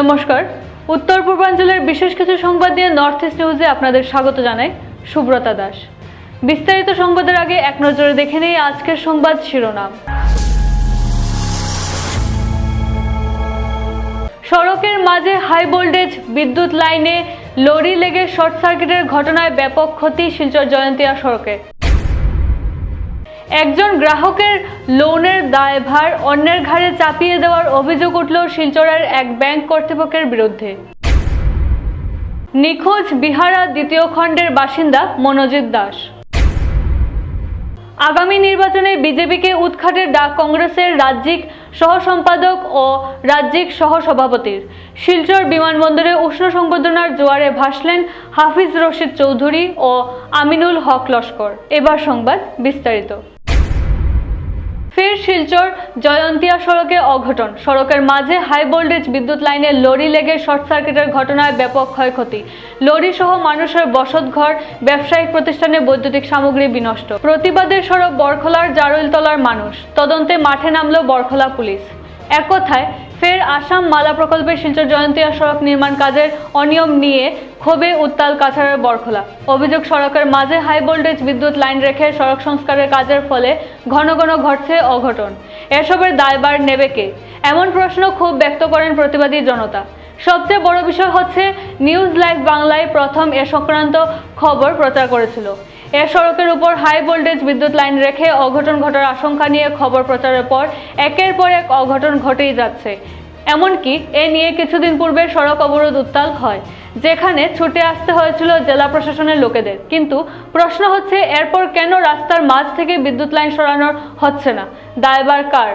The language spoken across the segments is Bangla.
নমস্কার। উত্তর পূর্বাঞ্চলের বিশেষ কিছু সংবাদ নিয়ে নর্থ ইস্ট নিউজে আপনাদের স্বাগত জানাই সুব্রতা দাস। বিস্তারিত সংবাদের আগে এক নজরে দেখে নেই আজকের সংবাদ শিরোনাম। সড়কের মাঝে হাই ভোল্টেজ বিদ্যুৎ লাইনে লরি লেগে শর্ট সার্কিটের ঘটনায় ব্যাপক ক্ষতি শিলচর জয়ন্তিয়া সড়কে। একজন গ্রাহকের লোনের দায়ভার অন্যের ঘাড়ে চাপিয়ে দেওয়ার অভিযোগ উঠল শিলচরের এক ব্যাংক কর্তৃপক্ষের বিরুদ্ধে। নিখোঁজ বিহারা দ্বিতীয় খণ্ডের বাসিন্দা মনোজিৎ দাস। আগামী নির্বাচনে বিজেপিকে উৎখাটের ডাক কংগ্রেসের রাজ্যিক সহসম্পাদক ও রাজ্যিক সহ সভাপতির শিলচর বিমানবন্দরে উষ্ণ সংবর্ধনার জোয়ারে ভাসলেন হাফিজ রশিদ চৌধুরী ও আমিনুল হক লস্কর। এবার সংবাদ বিস্তারিত। ফের শিলচর জয়ন্তিয়া সড়কে অঘটন। সড়কের মাঝে হাই ভোল্টেজ বিদ্যুৎ লাইনে লরি লেগে শর্ট সার্কিটের ঘটনায় ব্যাপক ক্ষয়ক্ষতি। লরি সহ মানুষের বসত ঘর ব্যবসায়িক প্রতিষ্ঠানে বৈদ্যুতিক সামগ্রী বিনষ্ট। প্রতিবাদের সড়ক বরখলার জারুলতলার মানুষ। তদন্তে মাঠে নামল বরখলা পুলিশ। এক কথায় ফের আসাম মালা প্রকল্পের শিলচর জয়ন্তিয়া সড়ক নির্মাণ কাজের অনিয়ম নিয়ে ক্ষোভে উত্তাল কাছাড়ের বরখোলা। অভিযোগ, সড়কের মাঝে হাই ভোল্টেজ বিদ্যুৎ লাইন রেখে সড়ক সংস্কারের কাজের ফলে ঘন ঘন ঘটছে অঘটন। এসবের দায়বার নেবে কে? এমন প্রশ্ন খুব ব্যক্ত করেন প্রতিবাদী জনতা। সবচেয়ে বড় বিষয় হচ্ছে, নিউজ লাইভ বাংলায় প্রথম এ সংক্রান্ত খবর প্রচার করেছিল। এ সড়কের উপর হাই ভোল্টেজ বিদ্যুৎ লাইন রেখে অঘটন ঘটার আশঙ্কা নিয়ে খবর প্রচারের পর একের পর এক অঘটন ঘটেই যাচ্ছে। এমনকি এ নিয়ে কিছুদিন পূর্বে সড়ক অবরোধ উত্তাল হয়, যেখানে ছুটে আসতে হয়েছিল জেলা প্রশাসনের লোকেদের। কিন্তু প্রশ্ন হচ্ছে, এরপর কেন রাস্তার মাঝ থেকে বিদ্যুৎ লাইন সরানোর হচ্ছে না? দায়বার কার?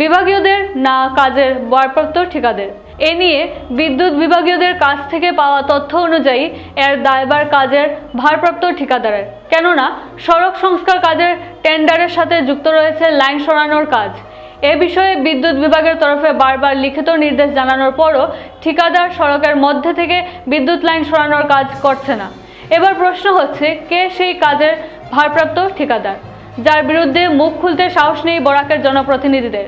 বিভাগীয়দের না কাজের ভারপ্রাপ্ত ঠিকাদের? এ নিয়ে বিদ্যুৎ বিভাগীয়দের কাছ থেকে পাওয়া তথ্য অনুযায়ী এর দায়বার কাজের ভারপ্রাপ্ত ঠিকাদারের। কেননা, সড়ক সংস্কার কাজের টেন্ডারের সাথে যুক্ত রয়েছে লাইন সরানোর কাজ। এ বিষয়ে বিদ্যুৎ বিভাগের তরফে বারবার লিখিত নির্দেশ জানানোর পরও ঠিকাদার সড়কের মধ্যে থেকে বিদ্যুৎ লাইন সরানোর কাজ করছে না। এবার প্রশ্ন হচ্ছে, কে সেই কাজের ভারপ্রাপ্ত ঠিকাদার, যার বিরুদ্ধে মুখ খুলতে সাহস নেই বরাকের জনপ্রতিনিধিদের?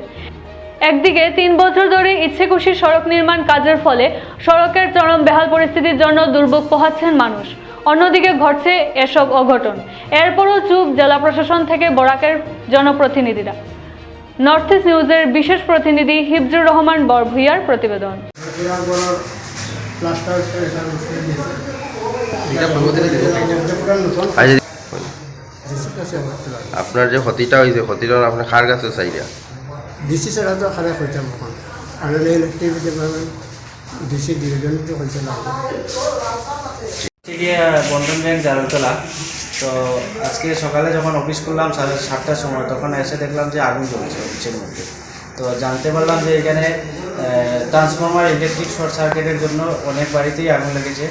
একদিকে তিন বছর ধরে ইচ্ছে খুশি সড়ক নির্মাণ কাজের ফলে সড়কের চরম বেহাল পরিস্থিতির জন্য দুর্ভোগ পোহাচ্ছেন মানুষ। অন্যদিকে ঘটছে এসব অঘটন। এরপরও চুপ জেলা প্রশাসন থেকে বরাকের জনপ্রতিনিধিরা। নর্থ ইস্ট নিউজের বিশেষ প্রতিনিধি হিফজুর রহমান বরভুইয়ার প্রতিবেদন। আচ্ছা আপনার যে ক্ষতিটা হয়েছে, ক্ষতিটা আপনার খার কাছে চাইরা ডিসি ছাড়া তো খারাপ হইতাম এখন আর ডিসি ডিভিশনকে হয়েছে না বন্ধন ব্যাংক জারুলতলা তো আজকে সকালে যখন অফিস করলাম সাড়ে সাতটার সময় তখন এসে দেখলাম যে আগুন জ্বলছে অফিসের মধ্যে তো জানতে পারলাম যে এখানে ট্রান্সফরমার ইলেকট্রিক শর্ট সার্কিটের জন্য অনেক বাড়িতেই আগুন লেগেছে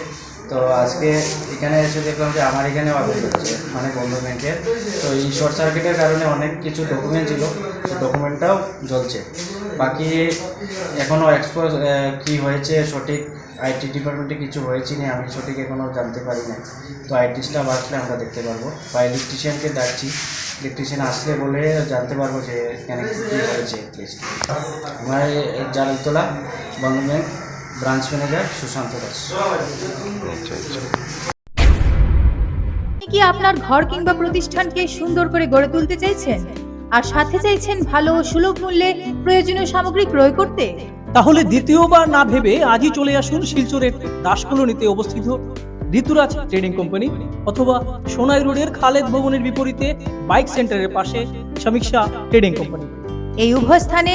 তো আজকে এখানে এসে দেখলাম যে আমার এখানেও আগুন লেগেছে মানে বন্ধন ব্যাংকের তো এই শর্ট সার্কিটের কারণে অনেক কিছু ডকুমেন্ট ছিল ডকুমেন্টটাও জ্বলছে। বাকি এখনও এক্সপোজ কী হয়েছে, সঠিক আইটি ডিপার্টমেন্টে কিছু হয়েছে না আমি সঠিক এখনও জানতে পারি না তো আইটি স্টাফ আসলে আমরা দেখতে পারব। বা ইলেকট্রিশিয়ানকে ডাকছি। ইলেকট্রিশিয়ান আসলে বলে জানতে পারব যে এখানে কী হয়েছে আমার Jaltala Bandhan bank branch manager Sushanta Das. কি আপনার ঘর কিংবা প্রতিষ্ঠানকে সুন্দর করে গড়ে তুলতে চাইছেন? আর সাথে চাইছেন ভালো ও সুলভ মূল্যে প্রয়োজনীয় সামগ্রী ক্রয় করতে? তাহলে দ্বিতীয়বার না ভেবে আজই চলে আসুন শিলচরের দাসকলোনিতে অবস্থিত ঋতুরাজ ট্রেডিং কোম্পানি অথবা সোনাই রোডের খালেদ ভবনের বিপরীতে বাইক সেন্টারের পাশে সমীক্ষা ট্রেডিং কোম্পানি। এই উভয় স্থানে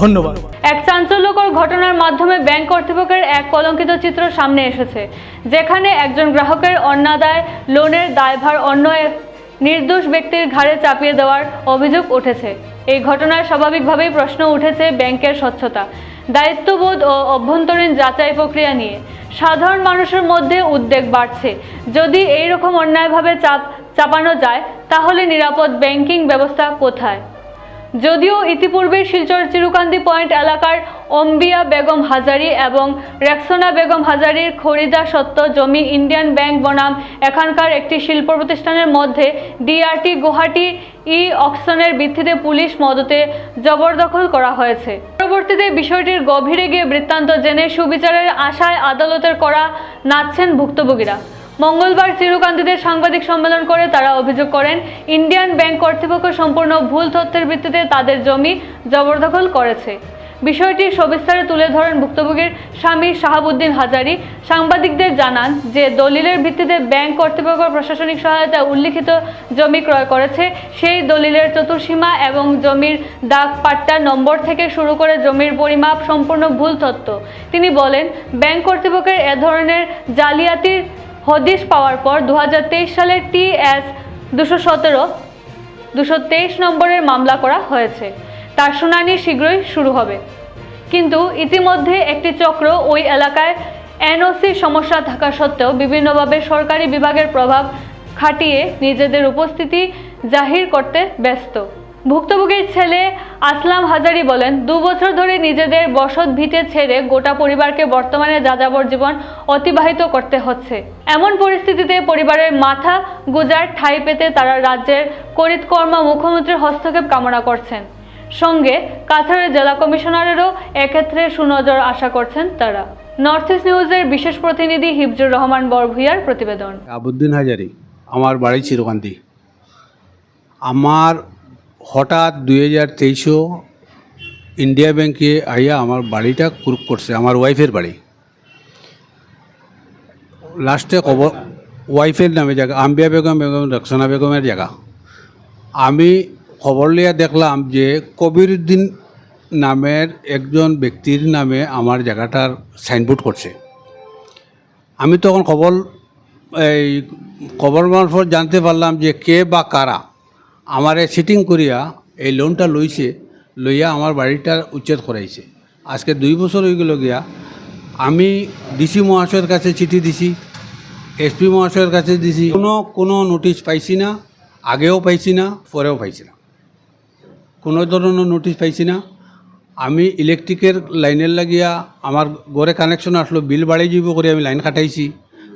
ধন্যবাদ। এক চাঞ্চল্যকর ঘটনার মাধ্যমে ব্যাংক কর্তৃপক্ষের এক কলঙ্কিত চিত্র সামনে এসেছে, যেখানে একজন গ্রাহকের অন্যাদায় লোনের দায়ভার অন্য এক নির্দোষ ব্যক্তির ঘাড়ে চাপিয়ে দেওয়ার অভিযোগ উঠেছে। এই ঘটনায় স্বাভাবিকভাবেই প্রশ্ন উঠেছে ব্যাংকের স্বচ্ছতা, দায়িত্ববোধ ও অভ্যন্তরীণ যাচাই প্রক্রিয়া নিয়ে। সাধারণ মানুষের মধ্যে উদ্বেগ বাড়ছে। যদি এই রকম অন্যায়ভাবে চাপ চাপানো যায়, তাহলে নিরাপদ ব্যাংকিং ব্যবস্থা কোথায়? যদিও ইতিপূর্বে শিলচর চিরুকান্দি পয়েন্ট এলাকার অম্বিয়া বেগম হাজারি এবং রেক্সোনা বেগম হাজারির খরিদা সত্ত্ব জমি ইন্ডিয়ান ব্যাংক বনাম এখানকার একটি শিল্প প্রতিষ্ঠানের মধ্যে ডিআরটি গুয়াহাটি ই অকশনের ভিত্তিতে পুলিশ মদতে জবরদখল করা হয়েছে। পরবর্তীতে বিষয়টির গভীরে গিয়ে বৃত্তান্ত জেনে সুবিচারের আশায় আদালতের করা নাচছেন ভুক্তভোগীরা। মঙ্গলবার চিরুকান্তিতে সাংবাদিক সম্মেলন করে তারা অভিযোগ করেন, ইন্ডিয়ান ব্যাংক কর্তৃপক্ষ সম্পূর্ণ ভুল তথ্যের ভিত্তিতে তাদের জমি জবরদখল করেছে। বিষয়টি সবিস্তারে তুলে ধরেন ভুক্তভোগীর স্বামী শাহাবুদ্দিন হাজারি। সাংবাদিকদের জানান যে, দলিলের ভিত্তিতে ব্যাংক কর্তৃপক্ষ প্রশাসনিক সহায়তা উল্লিখিত জমি ক্রয় করেছে। সেই দলিলের চতুর্সীমা এবং জমির দাগ পাট্টা নম্বর থেকে শুরু করে জমির পরিমাপ সম্পূর্ণ ভুল তথ্য। তিনি বলেন, ব্যাংক কর্তৃপক্ষের এ ধরনের জালিয়াতির হদিশ পাওয়ার পর দু হাজার তেইশ সালের টি এস দুশো সতেরো, দুশো তেইশ নম্বরের মামলা করা হয়েছে। তার শুনানি শীঘ্রই শুরু হবে। কিন্তু ইতিমধ্যে একটি চক্র ওই এলাকায় এনওসির সমস্যা থাকা সত্ত্বেও বিভিন্নভাবে সরকারি বিভাগের প্রভাব খাটিয়ে নিজেদের উপস্থিতি জাহির করতে ব্যস্ত। ভুক্তভোগীর ছেলে আসলাম হাজারি বলেন, দু বছর ধরে নিজেদের বসত ভিটে ছেড়ে গোটা পরিবারকে বর্তমানে যাযাবর জীবন অতিবাহিত করতে হচ্ছে। এমন পরিস্থিতিতে পরিবারের মাথা গুজার ঠাঁই পেতে তারা রাজ্যের করিতকর্মা মুখ্যমন্ত্রীর হস্তক্ষেপ কামনা করছেন। সঙ্গে কাছাড়ের জেলা কমিশনারেরও এক্ষেত্রে সুনজর আশা করছেন তারা। নর্থ ইস্ট নিউজের বিশেষ প্রতিনিধি হিফজুর রহমান বরভুইয়ার প্রতিবেদন। আবুদ্দিন হাজারি, আমার বাড়ি চিরকান্তি। আমার হঠাৎ দুই হাজার তেইশও ইন্ডিয়া ব্যাংকে আইয়া আমার বাড়িটা কুরুপ করছে, আমার ওয়াইফের বাড়ি। লাস্টে খবর, ওয়াইফের নামে জায়গা, আম্বিয়া বেগম বেগম, রক্সনা বেগমের জায়গা। আমি খবর লিয়া দেখলাম যে কবির উদ্দিন নামের একজন ব্যক্তির নামে আমার জায়গাটার সাইনবোর্ড করছে। আমি তখন খবর, এই খবর মারফত জানতে পারলাম যে কে বা কারা আমারে সিটিং করিয়া এই লোনটা লইছে, লইয়া আমার বাড়িটা উচ্ছেদ করাইছে। আজকে দুই বছর হয়ে গেল গিয়া, আমি ডিসি মহাশয়ের কাছে চিঠি দিছি এসপি মহাশয়ের কাছে দিছি, কোনো কোনো নোটিশ পাইছি না, আগেও পাইছি না, পরেও পাইছি না। কোনো ধরনের নোটিশ পাইছি না। আমি ইলেকট্রিকের লাইনের লাগিয়া আমার ঘরে কানেকশন আসলো, বিল বাড়ি যাব করে আমি লাইন কাটাইছি।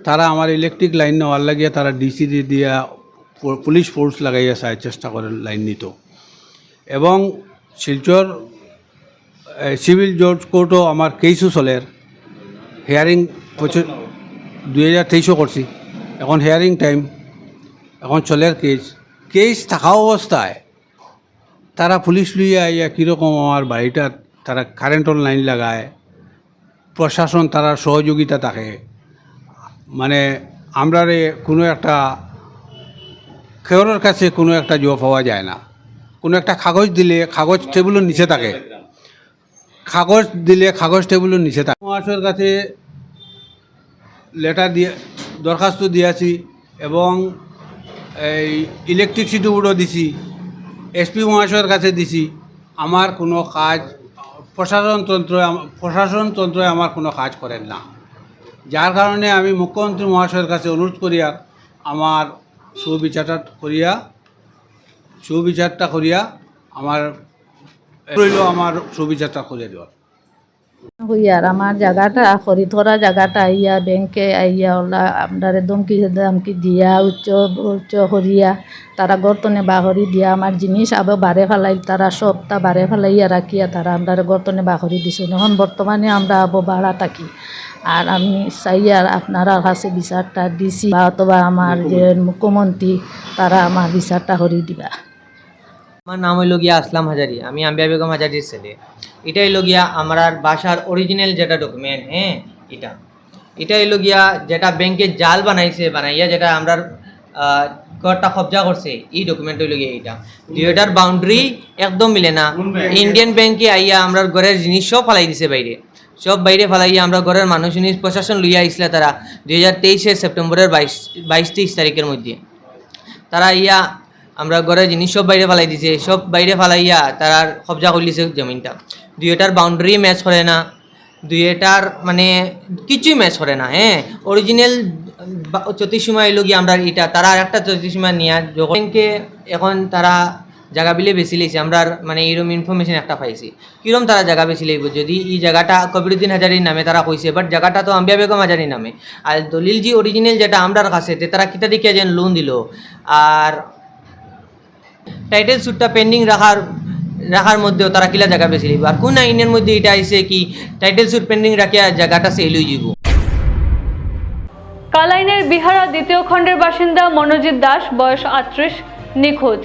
তারা আমার ইলেকট্রিক লাইন নেওয়ার লাগিয়া তারা ডিসি দিয়া পুলিশ ফোর্স লাগাইয়া চাই চেষ্টা করে লাইন নিত। এবং শিলচর সিভিল জজ কোর্টও আমার কেসও চলের হেয়ারিং পঁচিশ দুই হাজার তেইশও করছি। এখন হেয়ারিং টাইম এখন চলের কেস কেস থাকা অবস্থায় তারা পুলিশ লইয়া আইয়া কীরকম আমার বাড়িটা তারা কারেন্টর লাইন লাগায়। প্রশাসন, তারা সহযোগিতা থাকে। মানে আমরা রে কোনো একটা কেউরের কাছে কোনো একটা জব পাওয়া যায় না। কোনো একটা কাগজ দিলে কাগজ টেবিলের নিচে থাকে। কাগজ দিলে কাগজ টেবিলের নিচে থাকে। মহাশয়ের কাছে লেটার দিয়ে, দরখাস্ত দিয়েছি এবং এই ইলেকট্রিসিটি বোর্ডও দিছি। এসপি মহাশয়ের কাছে দিছি। আমার কোনো কাজ প্রশাসনতন্ত্র প্রশাসনতন্ত্র আমার কোনো কাজ করেন না। যার কারণে আমি মুখ্যমন্ত্রী মহাশয়ের কাছে অনুরোধ করিয়া আমার সুবিচারটা করিয়া সুবিচারটা করিয়া আমার, রইল আমার সুবিচারটা করিয়া দেওয়ার। হইয়ার আমার জায়গাটা খরিদরা জায়গাটা আইয়া ব্যাংকে আইয়া, ওলা আপনারে দমকি দামকি দিয়া, উচ্চ উচ্চ করিয়া, তারা গর্তনে বাহরি দিয়া, আমার জিনিস আবার বারে ফেলাই, তারা সবটা বারে ফেলাইয়া রাখিয়া, তারা আমরা গর্তনে বাহরি দিছে। এখন বর্তমানে আমরা আবো ভাড়া থাকি। আর আমি চাইয়ার আপনারা কাছে বিচারটা দিছি বা অথবা আমার যে মুখ্যমন্ত্রী তারা আমার বিচারটা করি দিবা। আমার নাম হইল গিয়া আসলাম হাজারি আমি আম্বিয়া বেগম হাজারির ছেলে। এটা হইল গিয়া আমার বাসার অরিজিনাল যেটা ডকুমেন্ট হ্যাঁ এটা। এটা হইল গিয়া যেটা ব্যাংকে জাল বানাইছে বানাইয়া যেটা আমরা ঘরটা কবজা করছে এই ডকুমেন্ট হইল গিয়া এইটা। দুইটার বাউন্ডারি একদম মিলে না। ইন্ডিয়ান ব্যাংকে আইয়া আমরা ঘরের জিনিস সব ফালাই দিছে বাইরে। সব বাইরে ফালাইয়া আমরা ঘরের মানুষ প্রশাসন লইয়া আইসলে তারা দুই হাজার তেইশের সেপ্টেম্বরের বাইশ বাইশ তেইশ তারিখের মধ্যে। তারা ইয়া আমরা ঘরের জিনিস সব বাইরে ফালাই দিছে, সব বাইরে ফালাইয়া তারা কবজা করলিছে জমিনটা। দুই এটার বাউন্ডারি ম্যাচ করে না, দুই এটার মানে কিছুই ম্যাচ করে না হ্যাঁ? অরিজিনাল চতুর্সীমা এলো গিয়ে আমরা এটা, তারা আর একটা চতুর্সীমা নিয়ে যখনকে এখন তারা জায়গা বিলে বেশি লইছে আমরা মানে এরকম ইনফরমেশন একটা পাইছি। কিরম তারা জায়গা বেশি লইব যদি এই জায়গাটা কবিরুদ্দিন হাজারির নামে তারা কইছে বাট জায়গাটা তো আম্বিয়া বেগম হাজারির নামে। আর দলিল জি অরিজিনাল যেটা আমরার কাছে তারা কিতা দিকে যেন লোন দিল? আর টাইটেল সুটটা পেন্ডিং রাখার রাখার মধ্যেও তারা কিলা জায়গা বেশি লইব আর কোন আইনের মধ্যে এটা আইছে কি টাইটেল সুট পেন্ডিং রাখিয়া জায়গাটা সেল হয়ে যাব কালাইনের বিহারা দ্বিতীয় খণ্ডের বাসিন্দা মনোজিৎ দাস, বয়স আটত্রিশ নিখোঁজ।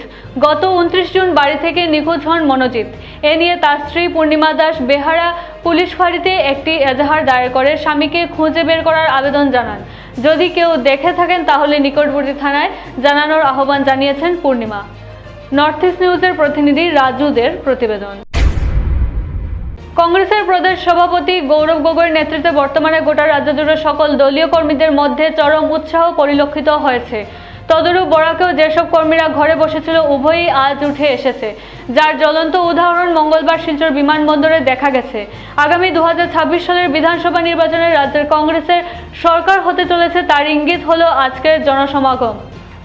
গত উনত্রিশ জুন বাড়ি থেকে নিখোঁজ হন মনোজিৎ। এ নিয়ে তার স্ত্রী পূর্ণিমা দাস বেহারা পুলিশ ফাঁড়িতে একটি এজাহার দায়ের করে স্বামীকে খুঁজে বের করার আবেদন জানান। যদি কেউ দেখে থাকেন তাহলে নিকটবর্তী থানায় জানানোর আহ্বান জানিয়েছেন পূর্ণিমা। নর্থ ইস্ট নিউজের প্রতিনিধি রাজুদের প্রতিবেদন। কংগ্রেসের প্রদেশ সভাপতি গৌরব গগৈর নেতৃত্বে বর্তমানে গোটা রাজ্য জুড়ে সকল দলীয় কর্মীদের মধ্যে চরম উৎসাহ পরিলক্ষিত হয়েছে। তদরূপ বরাকেও যেসব কর্মীরা ঘরে বসেছিল, উভয়ই আজ উঠে এসেছে। যার জ্বলন্ত উদাহরণ মঙ্গলবার শিলচর বিমানবন্দরে দেখা গেছে। আগামী দুহাজার ছাব্বিশ সালের বিধানসভা নির্বাচনে রাজ্যের কংগ্রেসের সরকার হতে চলেছে তার ইঙ্গিত হলো আজকের জনসমাগম।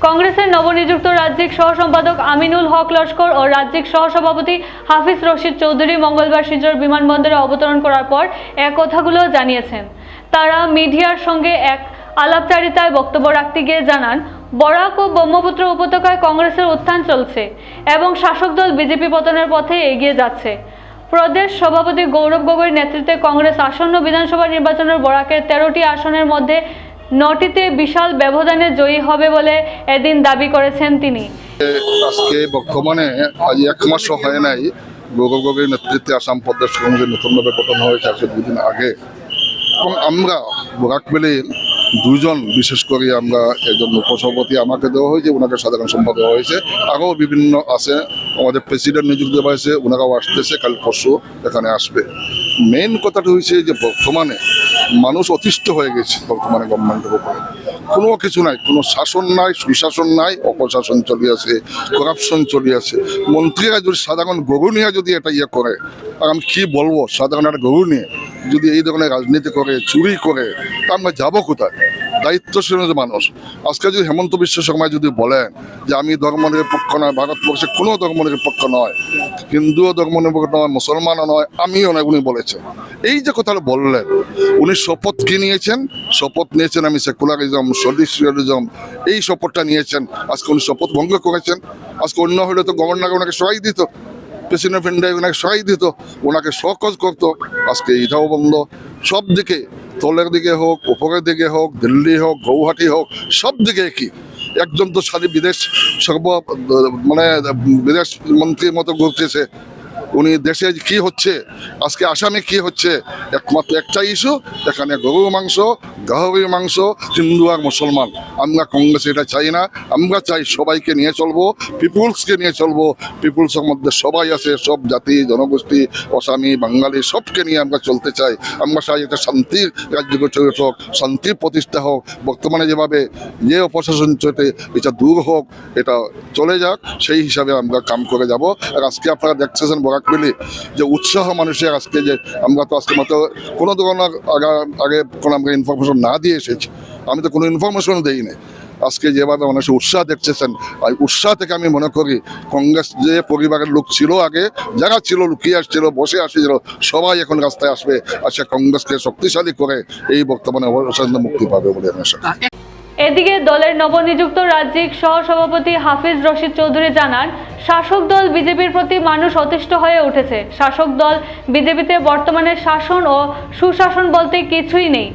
কংগ্রেসের নবনিযুক্ত রাজ্যিক সহসম্পাদক আমিনুল হক লস্কর ও রাজ্যিক সহসভাপতি হাফিজ রশিদ চৌধুরী মঙ্গলবার শিলচর বিমানবন্দরে অবতরণ করার পর এক কথাগুলো জানিয়েছেন। তারা মিডিয়ার সঙ্গে এক আলাপচারিতায় বক্তব্য রাখতে গিয়ে জানান বরাক ও ব্রহ্মপুত্র উপত্যকায় কংগ্রেসের উত্থান চলছে এবং শাসক দল বিজেপি পতনের পথে এগিয়ে যাচ্ছে। প্রদেশ সভাপতি গৌরব গগৈর নেতৃত্বে কংগ্রেস আসন্ন বিধানসভা নির্বাচনের বরাকের তেরোটি আসনের মধ্যে নটিতে বিশাল ব্যবধানে জয়ী হবে বলে এদিন দাবি করেছেন তিনি। আজকে বর্তমানে আজ এক হয় নাই গৌরব গগৈর নেতৃত্বে আসাম প্রদেশ কংগ্রেস নতুনভাবে গঠন হয়েছে, আজকে দুদিন আগে। এবং আমরা বরাক ভ্যালির দুজন, বিশেষ করে আমরা একজন উপসভাপতি আমাকে দেওয়া হয়েছে, ওনাকে সাধারণ সম্পাদক দেওয়া হয়েছে। আরও বিভিন্ন আছে, আমাদের প্রেসিডেন্ট নিযুক্ত দেওয়া হয়েছে, ওনারাও আসতেছে, কাল পরশু এখানে আসবে। মেইন কথাটা হয়েছে যে, বর্তমানে মানুষ অতিষ্ঠ হয়ে গেছে বর্তমানে গভর্নমেন্টের উপরে। কোনো কিছু নাই, কোনো শাসন নাই, সুশাসন নাই, অপশাসন চলে আছে করাপশন চলে আছে মন্ত্রীরা যদি সাধারণ গরু নিয়ে যদি এটা ইয়ে করে আমি কী বলব? সাধারণ একটা গরু নিয়ে যদি এই ধরনের রাজনীতি করে, চুরি করে, তা আমরা যাব কোথায়? দায়িত্বশীল মানুষ। আজকে যদি হেমন্ত বিশ্ব শর্মা যদি বলেন যে আমি ধর্মের পক্ষ নয়, ভারতবর্ষে কোনো ধর্মের পক্ষ নয়, হিন্দুও ধর্ম পক্ষ নয়, মুসলমানও নয়, আমিও নয় উনি বলেছেন। এই যে কথাটা বললেন, উনি শপথ কি নিয়েছেন? শপথ নিয়েছেন আমি সেকুলারিজম সলিশিয়ালিজম এই শপথটা নিয়েছেন। আজকে উনি শপথ ভঙ্গ করেছেন। আজকে অন্য হলে তো গভর্নর ওনাকে সহায় দিত। প্রেসিডেন্ট ফ্রেন্ডে ওনাকে সহায় দিত ওনাকে সহজ করতো। আজকে এটাও বন্ধ। সব দিকে তলের দিকে হোক, উপরের দিকে হোক, দিল্লি হোক, গৌহাটি হোক, সব দিকে একই। একজন তো সারি বিদেশ সর্ব মানে বিদেশ মন্ত্রীর মতো ঘুরতেছে। উনি দেশে কি হচ্ছে? আজকে আসামে কি হচ্ছে? একমাত্র একটা ইস্যু এখানে গরুর মাংস, গাহরির মাংস, হিন্দু আর মুসলমান। আমরা কংগ্রেস এটা চাই না, আমরা চাই সবাইকে নিয়ে চলবো, পিপুলসকে নিয়ে চলবো। পিপুলসের মধ্যে সবাই আছে, সব জাতি, জনগোষ্ঠী, অসামি, বাঙালি, সবকে নিয়ে আমরা চলতে চাই। আমরা চাই একটা শান্তির রাজ্য গঠিত হোক, শান্তির প্রতিষ্ঠা হোক। বর্তমানে যেভাবে যে অপশাসন চলতে এটা দূর হোক, এটা চলে যাক, সেই হিসাবে আমরা কাম করে যাব। আর আজকে আপনারা দেখতেছেন বরাকবেলি যে উৎসাহ মানুষের আজকে যে আমরা তো আজকে মাত্র কোনো ধরনের আগে আগে কোনো আমরা ইনফরমেশন না দিয়ে এসেছি। আমি তো কোনো ইনফরমেশন দেই নাই। আজকে যেভাবে মানুষ উৎসাহ দেখতেছেন, আর উৎসাহ থেকে আমি মনে করি কংগ্রেস যে পরিবারের লোক ছিল আগে, যারা ছিল, লুকিয়ে আসছিল, বসে আসছিল, সবাই এখন রাস্তায় আসবে। আজকে কংগ্রেসকে শক্তিশালী করে এই বর্তমানে মুক্তি পাবে বলে আমি। এদিকে দলের নবনিযুক্ত রাজ্যিক সহসভাপতি হাফিজ রশিদ চৌধুরী জানান, শাসক দল বিজেপির প্রতি মানুষ অতিষ্ঠ হয়ে উঠেছে। শাসক দল বিজেপিতে বর্তমানে শাসন ও সুশাসন বলতে কিছুই নেই।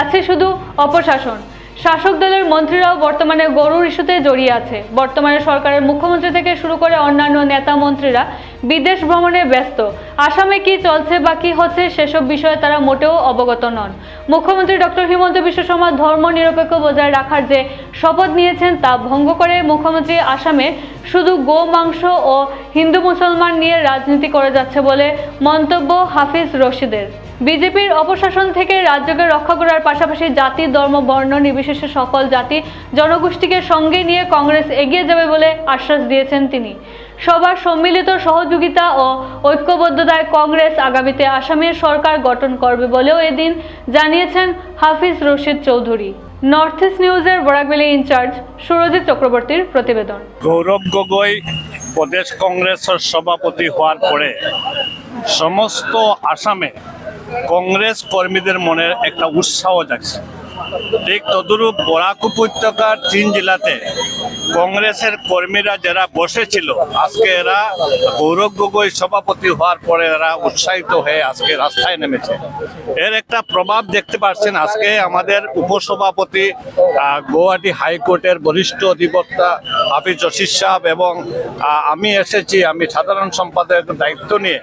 আছে শুধু অপশাসন। শাসক দলের মন্ত্রীরাও বর্তমানে গরুর ইস্যুতে জড়িয়ে আছে। বর্তমানে সরকারের মুখ্যমন্ত্রী থেকে শুরু করে অন্যান্য নেতা মন্ত্রীরা বিদেশ ভ্রমণে ব্যস্ত। আসামে কি চলছে বা কি হচ্ছে সেসব বিষয়ে তারা মোটেও অবগত নন। মুখ্যমন্ত্রী ডক্টর হিমন্ত বিশ্ব শর্মা ধর্ম নিরপেক্ষ বজায় রাখার যে শপথ নিয়েছেন তা ভঙ্গ করে মুখ্যমন্ত্রী আসামে শুধু গো মাংস ও হিন্দু মুসলমান নিয়ে রাজনীতি করে যাচ্ছে বলে মন্তব্য হাফিজ রশিদের। বিজেপির অপশাসন থেকে রাজ্যকে রক্ষা করার পাশাপাশি জাতি, ধর্ম, বর্ণ নির্বিশেষে সকল জাতি জনগোষ্ঠীকে সঙ্গে নিয়ে কংগ্রেস এগিয়ে যাবে বলে আশ্বাস দিয়েছেন তিনি। সবার সম্মিলিত সহযোগিতা ও ঐক্যবদ্ধতায় কংগ্রেস আগামীতে আসামের সরকার গঠন করবে বলেও এদিন জানিয়েছেন হাফিজ রশিদ চৌধুরী। নর্থ ইস্ট নিউজের বরাকবেলি ইনচার্জ সুরজিৎ চক্রবর্তীর প্রতিবেদন। গৌরব গগৈ প্রদেশ কংগ্রেসের সভাপতি হওয়ার পরে সমস্ত আসামে কংগ্রেস কর্মীদের মনে একটা উৎসাহ জাগছে। ঠিক তদুরূপ বরাক উপত্যকার তিন জেলাতে কংগ্রেসের কর্মীরা যারা বসেছিল, আজকে এরা গৌরব গগৈ সভাপতি হওয়ার পরে এরা উৎসাহিত হয়ে আজকে রাস্তায় নেমেছে। এর একটা প্রভাব দেখতে পাচ্ছেন আজকে আমাদের উপসভাপতি গুয়াহাটি হাইকোর্টের বরিষ্ঠ অধিবক্তা হাফিজ রশিদ সাহেব এবং আমি এসেছি, আমি সাধারণ সম্পাদক দায়িত্ব নিয়ে।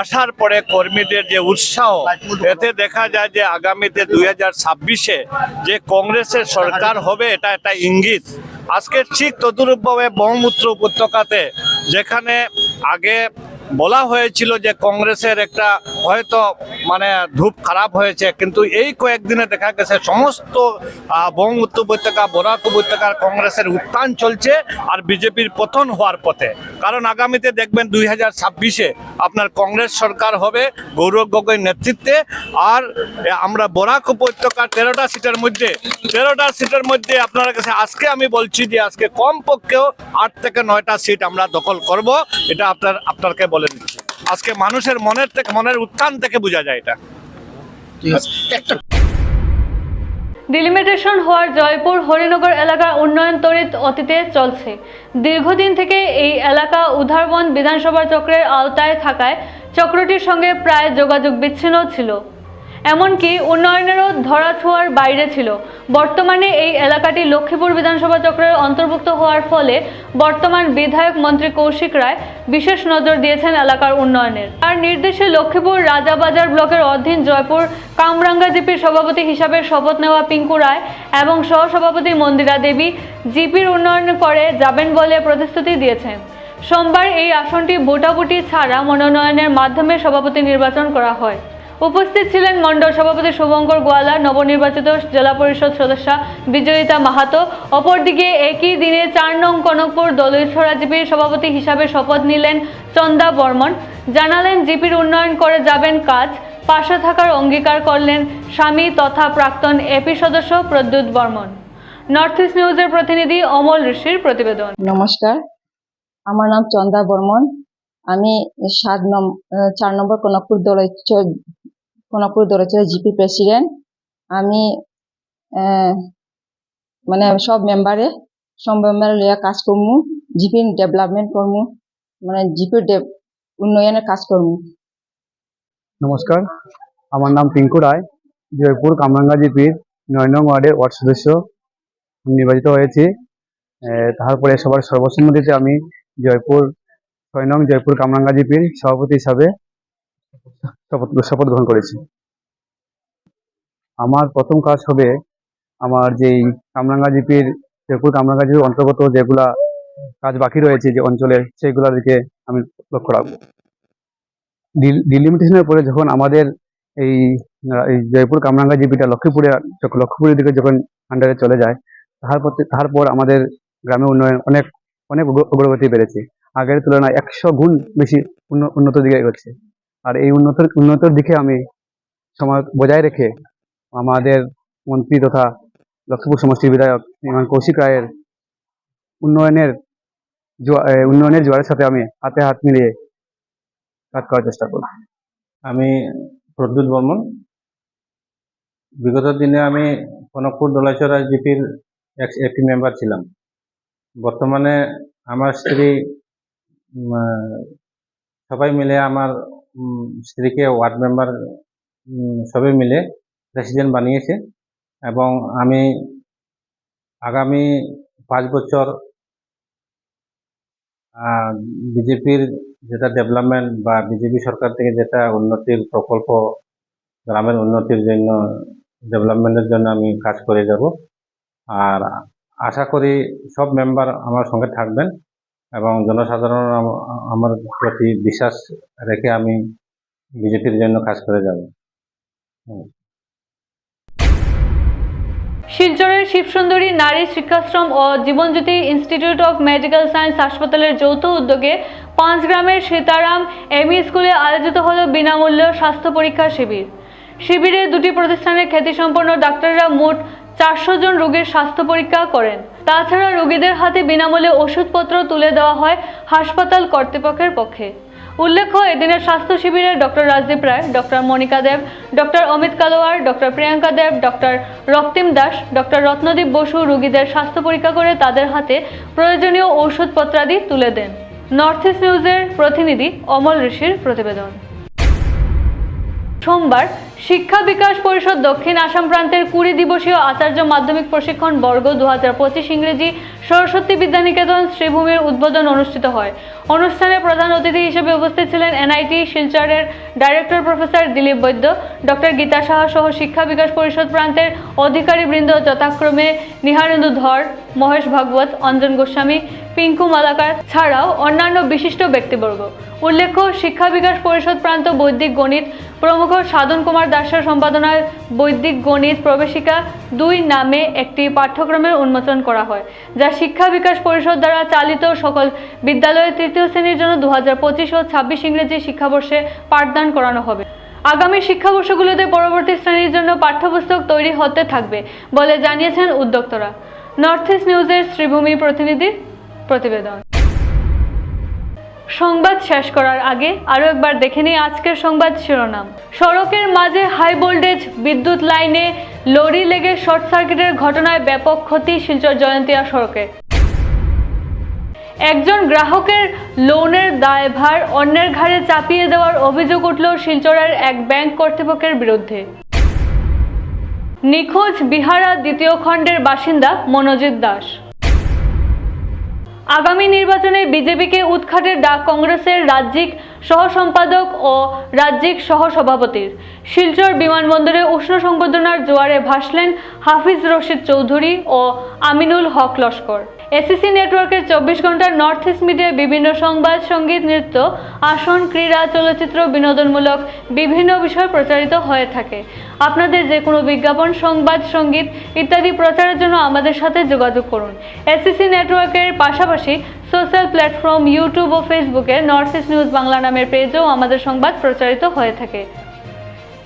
আসার পরে কর্মীদের যে উৎসাহ, এতে দেখা যায় যে আগামীতে দুই হাজার ছাব্বিশে যে কংগ্রেসের সরকার হবে, এটা একটা ইঙ্গিত। আজকে ঠিক তদুরূপভাবে ব্রহ্মপুত্র উপত্যকাতে, যেখানে আগে বলা হয়েছিল যে কংগ্রেসের একটা হয়তো মানে ধূপ খারাপ হয়েছে, কিন্তু এই কয়েকদিনে দেখা গেছে সমস্ত বঙ্গ উপত্যকা, বরাক উপত্যকার কংগ্রেসের উত্থান চলছে আর বিজেপির পতন হওয়ার পথে। কারণ আগামীতে দেখবেন দুই হাজার ছাব্বিশে আপনার কংগ্রেস সরকার হবে গৌরব গগৈ নেতৃত্বে, আর আমরা বরাক উপত্যকার তেরোটা সিটের মধ্যে, তেরোটা সিটের মধ্যে আপনার কাছে আজকে আমি বলছি যে আজকে কমপক্ষেও আট থেকে নয়টা সিট আমরা দখল করব। এটা আপনার আপনাকে বলে দিচ্ছি আজকে মানুষের মনের থেকে মনের উত্থান থেকে বোঝা যায় এটা। ডিলিমিটেশন হওয়ার জয়পুর হরিনগর এলাকার উন্নয়ন তরিত অতীতে চলছে। দীর্ঘদিন থেকে এই এলাকা উধারবন বিধানসভা চক্রের আওতায় থাকায় চক্রটির সঙ্গে প্রায় যোগাযোগ বিচ্ছিন্ন ছিল। এমনকি উন্নয়নেরও ধরাছোঁয়ার বাইরে ছিল। বর্তমানে এই এলাকাটি লক্ষ্মীপুর বিধানসভা চক্রের অন্তর্ভুক্ত হওয়ার ফলে বর্তমান বিধায়ক মন্ত্রী কৌশিক রায় বিশেষ নজর দিয়েছেন এলাকার উন্নয়নের। তার নির্দেশে লক্ষ্মীপুর রাজাবাজার ব্লকের অধীন জয়পুর কামরাঙ্গা জিপির সভাপতি হিসাবে শপথ নেওয়া পিঙ্কু রায় এবং সহসভাপতি মন্দিরা দেবী জিপির উন্নয়ন করে যাবেন বলে প্রতিশ্রুতি দিয়েছেন। সোমবার এই আসনটি ভোটাভুটি ছাড়া মনোনয়নের মাধ্যমে সভাপতি নির্বাচন করা হয়। উপস্থিত ছিলেন মণ্ডল সভাপতি শুভঙ্কর গোয়ালা নবনির্বাচিত জেলা পরিষদ সদস্যা বিজয়িতা মাহাতো। অপরদিকে একই দিনে চার নং কনকপুর দলইছড়া জিপির সভাপতি হিসাবে শপথ নিলেন চন্দা বর্মন। জানালেন জিপির উন্নয়ন করে যাবেন কাজ পাশে থাকার অঙ্গীকার করলেন স্বামী তথা প্রাক্তন এপি সদস্য প্রদ্যুৎ বর্মন। নর্থ ইস্ট নিউজের প্রতিনিধি অমল ঋষির প্রতিবেদন। নমস্কার আমার নাম চন্দা বর্মন। আমি সাত নম আহ, চার নম্বর কনকপুর দলৈচ কনকপুর দলৈচর জিপি প্রেসিডেন্ট। আমি মানে সব মেম্বারে সব মেম্বারে লইয়া কাজ করমু, জিপি ডেভেলপমেন্ট করমু মানে জিপি উন্নয়নের কাজ করমু। নমস্কার, আমার নাম পিঙ্কু রায়, জয়পুর কামরাঙ্গা জিপির নয় নং ওয়ার্ডের ওয়ার্ড সদস্য। নির্বাচিত হয়েছি। তারপরে সবার সর্বসম্মতিতে আমি জয়পুর, ছয় নং জয়পুর কামরাঙ্গা জিপির সভাপতি হিসাবে শপথ গ্রহণ করেছি। আমার প্রথম কাজ হবে আমার যেই কামরাঙ্গা জিপির জয়পুর কামরাঙ্গা জিপির অন্তর্গত যেগুলা কাজ বাকি রয়েছে যে অঞ্চলে সেইগুলোর দিকে আমি লক্ষ্য রাখব। ডিলিমিটেশনের পরে যখন আমাদের এই জয়পুর কামরাঙ্গা জিপিটা লক্ষ্মীপুরে লক্ষ্মীপুরের দিকে যখন আন্ডারে চলে যায় তারপর তারপর আমাদের গ্রামে উন্নয়ন অনেক অনেক অগ্রগতি বেড়েছে। আগের তুলনায় একশো গুণ বেশি উন্নত দিকে এগোচ্ছে। আর এই উন্নত উন্নতর দিকে আমি সময় বজায় রেখে আমাদের মন্ত্রী তথা লক্ষ্মীপুর সমষ্টির বিধায়ক ইমান কৌশিক রায়ের উন্নয়নের উন্নয়নের জোয়ারের সাথে আমি হাতে হাত মিলিয়ে কাজ করার চেষ্টা করব। আমি প্রদ্যুৎ বর্মন। বিগত দিনে আমি কনকপুর দলাচরা জিপির একটি মেম্বার ছিলাম। বর্তমানে আমার স্ত্রী সবাই মিলে আমার স্ত্রীকে ওয়ার্ড মেম্বার সবাই মিলে প্রেসিডেন্ট বানিয়েছে এবং আমি আগামী পাঁচ বছর বিজেপির যেটা ডেভেলপমেন্ট বা বিজেপি সরকার থেকে যেটা উন্নতির প্রকল্প, গ্রামের উন্নতির জন্য ডেভেলপমেন্টের জন্য আমি কাজ করে যাব। আর আশা করি সব মেম্বার আমার সঙ্গে থাকবেন। এবং জনসাধারণ আমার প্রতি বিশ্বাস রেখে আমি বিজেপির জন্য কাজ করে যাব। শিলচরের শিবসুন্দরী নারী শিক্ষাশ্রম ও Jibanjyoti institute of medical science হাসপাতালের যৌথ উদ্যোগে পাঁচগ্রামের সীতারাম এমই স্কুলে আয়োজিত হল বিনামূল্য স্বাস্থ্য পরীক্ষা শিবির। শিবিরে দুটি প্রতিষ্ঠানের খ্যাতিসম্পন্ন ডাক্তাররা মোট চারশো জন রোগীর স্বাস্থ্য পরীক্ষা করেন। তাছাড়া রোগীদের হাতে বিনামূল্যে ওষুধপত্র তুলে দেওয়া হয় হাসপাতাল কর্তৃপক্ষের পক্ষে। উল্লেখ্য, এদিনের স্বাস্থ্য শিবিরে doctor Rajdeep Roy doctor Monica Deb doctor Amit Kalwar doctor Priyanka Deb doctor Raktim Das doctor Ratnadeep Basu রোগীদের স্বাস্থ্য পরীক্ষা করে তাদের হাতে প্রয়োজনীয় ঔষধপত্রাদি তুলে দেন। নর্থ ইস্ট নিউজের প্রতিনিধি অমল ঋষির প্রতিবেদন। সোমবার শিক্ষা বিকাশ পরিষদ দক্ষিণ আসাম প্রান্তের কুড়ি দিবসীয় আচার্য মাধ্যমিক প্রশিক্ষণ বর্গ দু হাজার পঁচিশ ইংরেজি সরস্বতী বিদ্যানিকেতন শ্রীভূমির উদ্বোধন অনুষ্ঠিত হয়। অনুষ্ঠানে প্রধান অতিথি হিসেবে উপস্থিত ছিলেন এনআইটি শিলচরের director professor Dilip Baidya, doctor Gita Saha সহ শিক্ষা বিকাশ পরিষদ প্রান্তের অধিকারীবৃন্দ যথাক্রমে নিহারেন্দু ধর, মহেশ ভাগবত, অঞ্জন গোস্বামী, পিঙ্কু মালাকার ছাড়াও অন্যান্য বিশিষ্ট ব্যক্তিবর্গ। উল্লেখ্য, শিক্ষা বিকাশ পরিষদ প্রান্ত বৈদিক গণিত প্রমুখ সাধন কুমার দাসের সম্পাদনায় বৈদিক গণিত প্রবেশিকা দুই নামে একটি পাঠ্যক্রমের উন্মোচন করা হয়, যা শিক্ষা বিকাশ পরিষদ দ্বারা চালিত সকল বিদ্যালয়ের তৃতীয় শ্রেণির জন্য দু হাজার পঁচিশ ও ছাব্বিশ ইংরেজি শিক্ষাবর্ষে পাঠদান করানো হবে। আগামী শিক্ষাবর্ষগুলোতে পরবর্তী শ্রেণির জন্য পাঠ্যপুস্তক তৈরি হতে থাকবে বলে জানিয়েছেন উদ্যোক্তরা। নর্থ ইস্ট নিউজের শ্রীভূমি প্রতিনিধির প্রতিবেদন। সংবাদ শেষ করার আগে আরও একবার দেখে নিই আজকের সংবাদ শিরোনাম। সড়কের মাঝে হাই ভোল্টেজ বিদ্যুৎ লাইনে লরি লেগে শর্ট সার্কিটের ঘটনায় ব্যাপক ক্ষতি শিলচর জয়ন্তিয়া সড়কে। একজন গ্রাহকের লোনের দায়ভার অন্যের ঘাড়ে চাপিয়ে দেওয়ার অভিযোগ উঠল শিলচরের এক ব্যাংক কর্তৃপক্ষের বিরুদ্ধে। নিখোঁজ বিহারা দ্বিতীয় খণ্ডের বাসিন্দা মনোজিৎ দাস। আগামী নির্বাচনে বিজেপিকে উৎখাটের ডাক কংগ্রেসের রাজ্যিক সহসম্পাদক ও রাজ্যিক সহসভাপতির। শিলচর বিমানবন্দরে উষ্ণ সংবর্ধনার জোয়ারে ভাসলেন হাফিজ রশিদ চৌধুরী ও আমিনুল হক লস্কর। এসিসি নেটওয়ার্কের চব্বিশ ঘণ্টার নর্থ ইস্ট মিডিয়ায় বিভিন্ন সংবাদ, সংগীত, নৃত্য, আসন, ক্রীড়া, চলচ্চিত্র, বিনোদনমূলক বিভিন্ন বিষয় প্রচারিত হয়ে থাকে। আপনাদের যে কোনো বিজ্ঞাপন, সংবাদ, সংগীত ইত্যাদি প্রচারের জন্য আমাদের সাথে যোগাযোগ করুন। এসিসি নেটওয়ার্কের পাশাপাশি সোশ্যাল প্ল্যাটফর্ম ইউটিউব ও ফেসবুকে নর্থ ইস্ট নিউজ বাংলা নামের পেজেও আমাদের সংবাদ প্রচারিত হয়ে থাকে।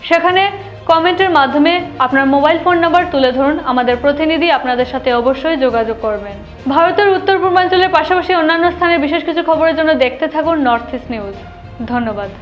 সেখানে কমেন্টের মাধ্যমে আপনার মোবাইল ফোন নাম্বার তুলে ধরুন। আমাদের প্রতিনিধি আপনাদের সাথে অবশ্যই যোগাযোগ করবেন। ভারতের উত্তর পূর্বাঞ্চলের পাশাপাশি অন্যান্য স্থানে বিশেষ কিছু খবরের জন্য দেখতে থাকুন নর্থ ইস্ট নিউজ ধন্যবাদ।